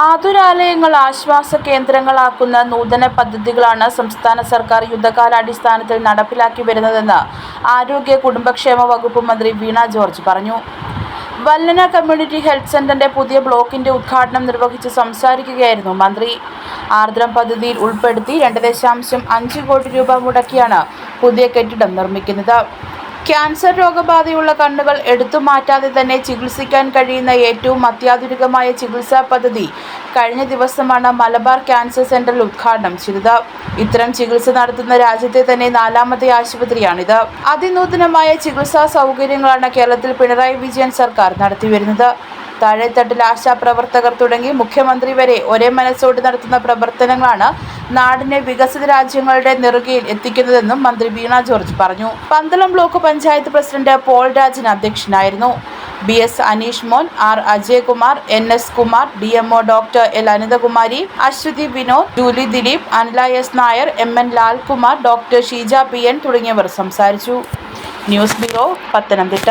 അനാഥാലയങ്ങൾ ആശ്വാസ കേന്ദ്രങ്ങളാക്കുന്ന നൂതന പദ്ധതികളാണ് സംസ്ഥാന സർക്കാർ യുദ്ധകാലാടിസ്ഥാനത്തിൽ നടപ്പിലാക്കി വരുന്നതെന്ന് ആരോഗ്യ കുടുംബക്ഷേമ വകുപ്പ് മന്ത്രി വീണ ജോർജ് പറഞ്ഞു. വല്ലന കമ്മ്യൂണിറ്റി ഹെൽത്ത് സെന്ററിന്റെ പുതിയ ബ്ലോക്കിന്റെ ഉദ്ഘാടനം നിർവഹിച്ച് സംസാരിക്കുകയായിരുന്നു മന്ത്രി. ആർദ്രം പദ്ധതിയിൽ ഉൾപ്പെടുത്തി രണ്ട് ദശാംശം അഞ്ച് കോടി രൂപ മുടക്കിയാണ് പുതിയ കെട്ടിടം നിർമ്മിക്കുന്നത്. ക്യാൻസർ രോഗബാധയുള്ള കണ്ണുകൾ എടുത്തു മാറ്റാതെ തന്നെ ചികിത്സിക്കാൻ കഴിയുന്ന ഏറ്റവും അത്യാധുനികമായ ചികിത്സാ പദ്ധതി കഴിഞ്ഞ ദിവസമാണ് മലബാർ ക്യാൻസർ സെന്ററിൽ ഉദ്ഘാടനം ചെയ്തത്. ഇത്തരം ചികിത്സ നടത്തുന്ന രാജ്യത്തെ തന്നെ നാലാമത്തെ ആശുപത്രിയാണിത്. അതിനൂതനമായ ചികിത്സാ സൗകര്യങ്ങളാണ് കേരളത്തിൽ പിണറായി വിജയൻ സർക്കാർ നടത്തിവരുന്നത്. താഴെത്തട്ടിൽ ആശാപ്രവർത്തകർ തുടങ്ങി മുഖ്യമന്ത്രി വരെ ഒരേ മനസ്സോട് നടത്തുന്ന പ്രവർത്തനങ്ങളാണ് നാടിനെ വികസിത രാജ്യങ്ങളുടെ നെറുകയിൽ എത്തിക്കുന്നതെന്നും മന്ത്രി വീണ ജോർജ് പറഞ്ഞു. പന്തളം ബ്ലോക്ക് പഞ്ചായത്ത് പ്രസിഡന്റ് പോൾ രാജൻ അധ്യക്ഷനായിരുന്നു. B S Aneesh Mon R Ajayakumar N S Kumar D M O doctor L Anithakumari Aswathy Vinod Julie Dileep Anila S Nair M N Lalkumar doctor Sheeja P N തുടങ്ങിയവർ സംസാരിച്ചു. News bureau Pathanamthitta.